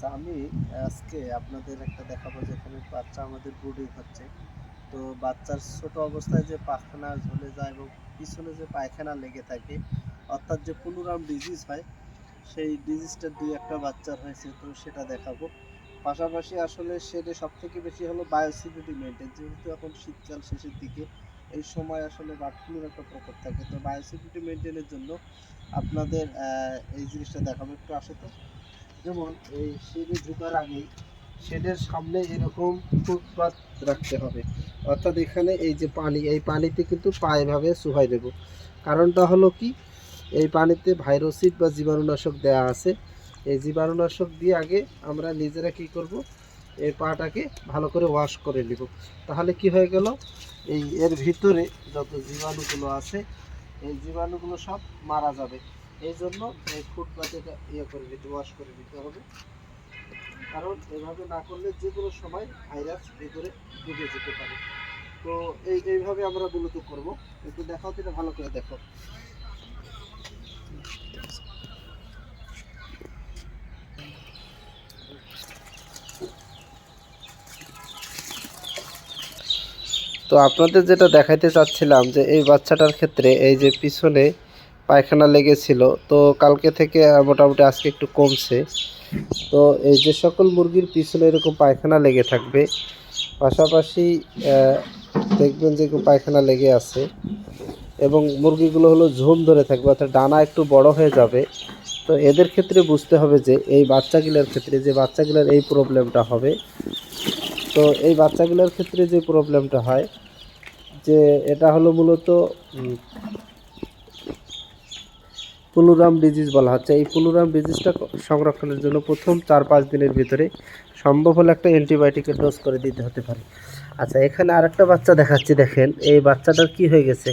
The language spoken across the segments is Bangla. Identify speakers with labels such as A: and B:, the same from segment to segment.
A: আচ্ছা আমি আজকে আপনাদের একটা দেখাবো যেখানে বাচ্চা আমাদের ব্রুডিং হচ্ছে। তো বাচ্চার ছোট অবস্থায় যে পায়খানা ঝুলে যায় এবং পিছনে যে পায়খানা লেগে থাকে, অর্থাৎ যে পুনরাম ডিজিজ হয়, সেই ডিজিজটা দুই একটা বাচ্চার হয়েছে, তো সেটা দেখাবো। পাশাপাশি আসলে সেটা সব থেকে বেশি হলো বায়োসিকিউরিটি মেনটেন যেহেতু এখন শীতকাল শেষের দিকে, এই সময় আসলে ফ্লুর একটা প্রকোপ থাকে। তো বায়োসিকিউরিটি মেনটেনের জন্য আপনাদের এই জিনিসটা দেখাবো। একটু আসে তো। যেমন এই শেডে ঢোকার আগে শেডের সামনে এরকম ফুটপাত রাখতে হবে। অর্থাৎ এখানে এই যে পানি, এই পানিতে কিন্তু পা এভাবে শুকাই দেব। কারণটা হলো কি? এই পানিতে ভাইরোসিড বা জীবাণুনাশক দেওয়া আছে। এই জীবাণুনাশক দিয়ে আগে আমরা নিজেরা কি করব? এই পাটাকে ভালো করে ওয়াশ করে নিব। তাহলে কি হয়ে গেল? এই এর ভিতরে যত জীবাণুগুলো আছে, এই জীবাণুগুলো সব মারা যাবে। এই জন্য এই ফুটপাতে ইয়ে করে নিতে ওয়াশ করে নিতে হবে। কারণ এভাবে না করলে যে কোনো সময় ভাইরাস ভিতরে ঢুকে যেতে পারে। তো এই, এইভাবে আমরা মূলত করব। একটু দেখাও তো এটা ভালো করে দেখো। তো আপনাদের যেটা দেখাইতে চাচ্ছিলাম যে এই বাচ্চাটার ক্ষেত্রে এই যে পিছনে পায়খানা লেগেছিল। তো কালকে থেকে মোটামুটি আজকে একটু কমছে। তো এই যে সকল মুরগির পিছনে এরকম পায়খানা লেগে থাকবে, পাশাপাশি দেখবেন যে পায়খানা লেগে আছে। এবং মুরগিগুলো হলো ঝুম ধরে থাকবে, অর্থাৎ ডানা একটু বড় হয়ে যাবে। তো এদের ক্ষেত্রে বুঝতে হবে যে, এই বাচ্চাগুলোর ক্ষেত্রে যে বাচ্চাগুলোর এই প্রবলেমটা হবে। তো এই বাচ্চাগুলোর ক্ষেত্রে যে প্রবলেমটা হয়, যে এটা হলো মূলত পুলুরাম ডিজিজ বলা হচ্ছে। এই পুলুরাম ডিজিজটা সংরক্ষণের জন্য প্রথম চার পাঁচ দিনের ভিতরে সম্ভব হলে একটা অ্যান্টিবায়োটিকের ডোজ করে দিতে হতে পারে। আচ্ছা এখানে আরেকটা বাচ্চা দেখাচ্ছি, দেখেন। এই বাচ্চাটার কি হয়ে গেছে?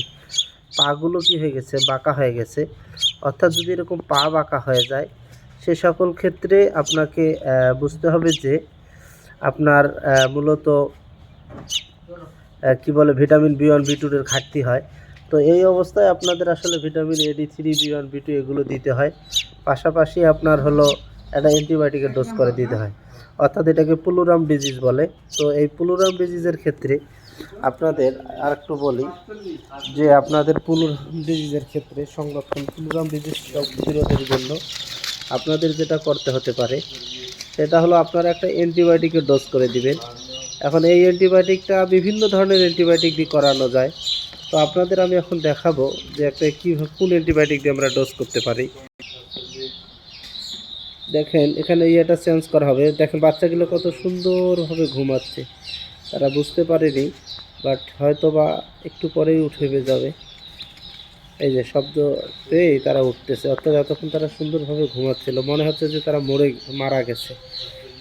A: পাগুলো কি হয়ে গেছে? বাঁকা হয়ে গেছে। অর্থাৎ যদি এরকম পা বাঁকা হয়ে যায়, সে সকল ক্ষেত্রে আপনাকে বুঝতে হবে যে আপনার মূলত কি বলে ভিটামিন বি ওয়ান বি টুর ঘাটতি হয়। তো এই অবস্থায় আপনাদের আসলে vitamin A D three B one B two এগুলো দিতে হয়। পাশাপাশি আপনার হলো একটা অ্যান্টিবায়োটিকের ডোজ করে দিতে হয়। অর্থাৎ এটাকে পুলুরাম ডিজিজ বলে। তো এই পুলুরাম ডিজিজের ক্ষেত্রে আপনাদের আর একটু বলি যে আপনাদের পুলুরাম ডিজিজের ক্ষেত্রে সংরক্ষণ, পুলুরাম ডিজিজ প্রতিরোধের জন্য আপনাদের যেটা করতে হতে পারে, সেটা হলো আপনারা একটা অ্যান্টিবায়োটিকের ডোজ করে দিবেন। এখন এই অ্যান্টিবায়োটিকটা বিভিন্ন ধরনের অ্যান্টিবায়োটিক দিয়ে করানো যায়। তো আপনাদের আমি এখন দেখাবো যে একটা কি কোন অ্যান্টিবায়োটিক দিয়ে আমরা ডোজ করতে পারি। দেখেন, এখানে ইয়েটা চেঞ্জ করা হবে। দেখেন, বাচ্চাগুলো কত সুন্দরভাবে ঘুমাচ্ছে। তারা বুঝতে পারেনি, বাট হয়তো বা একটু পরেই উঠে যাবে। এই যে শব্দ পেয়েই তারা উঠতেছে। অর্থাৎ এতক্ষণ তারা সুন্দরভাবে ঘুমাচ্ছিল। মনে হচ্ছে যে তারা মরে, মারা গেছে।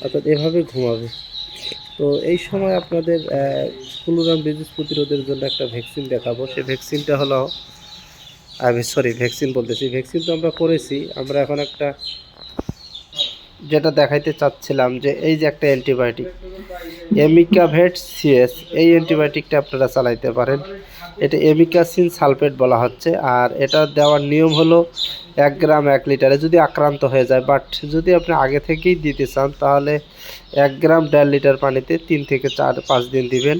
A: অর্থাৎ এভাবে ঘুমাবে। তো এই সময় আপনাদের কুলুরাম ডিজিজ প্রতিরোধের জন্য একটা ভ্যাকসিন দেখাবো। সেই ভ্যাকসিনটা হলো, আমি সরি ভ্যাকসিন বলতেছি। ভ্যাকসিন তো আমরা করেছি, আমরা এখন একটা যেটা দেখাইতে চাচ্ছিলাম যে এই যে একটা অ্যান্টিবায়োটিক এমিকাভেট সিএস এই অ্যান্টিবায়োটিকটা আপনারা চালাইতে পারেন। এটা এমিকাসিন সালফেট বলা হচ্ছে, আর এটা দেওয়ার নিয়ম হলো এক গ্রাম এক লিটারে যদি আক্রান্ত হয়ে যায় বাট যদি আপনি আগে থেকেই দিতে চান, তাহলে এক গ্রাম দেড় লিটার পানিতে তিন থেকে চার, পাঁচ দিন দিবেন।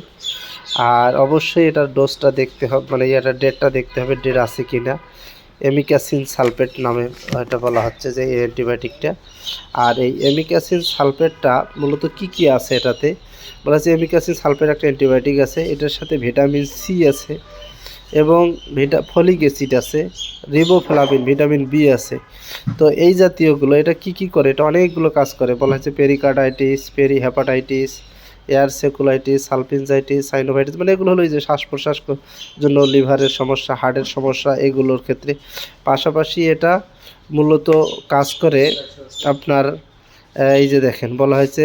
A: আর অবশ্যই এটার ডোজটা দেখতে হবে মানে এটার ডেটটা দেখতে হবে ডেট আছে কি না এমিক্যাসিন সালফেট নামে এটা বলা হচ্ছে যে এই অ্যান্টিবায়োটিকটা আর এই এমিক্যাসিন সালফেটটা মূলত কি কি আছে এটাতে? বলা হচ্ছে এমিকাসিন সালফেট একটা অ্যান্টিবায়োটিক আছে, এটার সাথে ভিটামিন সি আছে। এবং ভিটা ফলিক অ্যাসিড আছে রিবোফ্লাভিন ভিটামিন বি আছে। তো এই জাতীয়গুলো, এটা কি কি করে? এটা অনেকগুলো কাজ করে। বলা হচ্ছে pericarditis peri hepatitis air sacculitis salpingitis synovitis মানে এগুলো হলো এই যে শ্বাস প্রশ্বাস জন্য লিভারের সমস্যা, হার্টের সমস্যা, এগুলোর ক্ষেত্রে। পাশাপাশি এটা মূলত কাজ করে আপনার এই যে দেখেন, বলা হয়েছে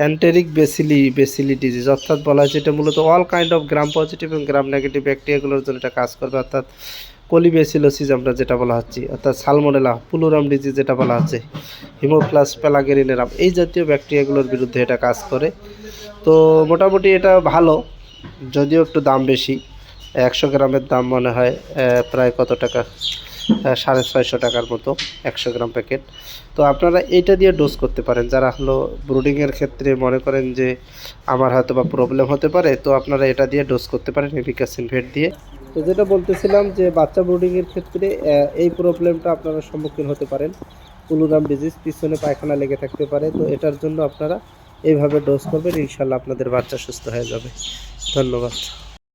A: অ্যান্টেরিক বেসিলি বেসিলি ডিজিজ অর্থাৎ বলা হয়েছে এটা মূলত all kind of gram positive এবং গ্রাম নেগেটিভ ব্যাকটেরিয়াগুলোর জন্য এটা কাজ করবে, অর্থাৎ কোলিবেসিলোসিস আমরা যেটা বলা হচ্ছে, অর্থাৎ সালমোনেলা পুলোরাম ডিজিজ যেটা বলা হচ্ছে হিমোপ্লাস প্যালাগেরিনেরাম এই জাতীয় ব্যাকটেরিয়াগুলোর বিরুদ্ধে এটা কাজ করে। তো মোটামুটি এটা ভালো, যদিও একটু দাম বেশি, একশো গ্রামের দাম মনে হয় প্রায় কত টাকা? সাড়ে ছয়শো টাকার মতো, একশো গ্রাম প্যাকেট তো আপনারা এইটা দিয়ে ডোজ করতে পারেন। যারা হলো ব্রুডিংয়ের ক্ষেত্রে মনে করেন যে আমার হয়তো বা প্রবলেম হতে পারে, তো আপনারা এটা দিয়ে ডোজ করতে পারেন এপিকাসিন ভেট দিয়ে। তো যেটা বলতেছিলাম যে বাচ্চা ব্রুডিংয়ের ক্ষেত্রে এই প্রবলেমটা আপনারা সম্মুখীন হতে পারেন। কুলুরাম ডিজিজ পিছনে পায়খানা লেগে থাকতে পারে। তো এটার জন্য আপনারা এইভাবে ডোজ করবেন ইনশাল্লাহ আপনাদের বাচ্চা সুস্থ হয়ে যাবে। ধন্যবাদ।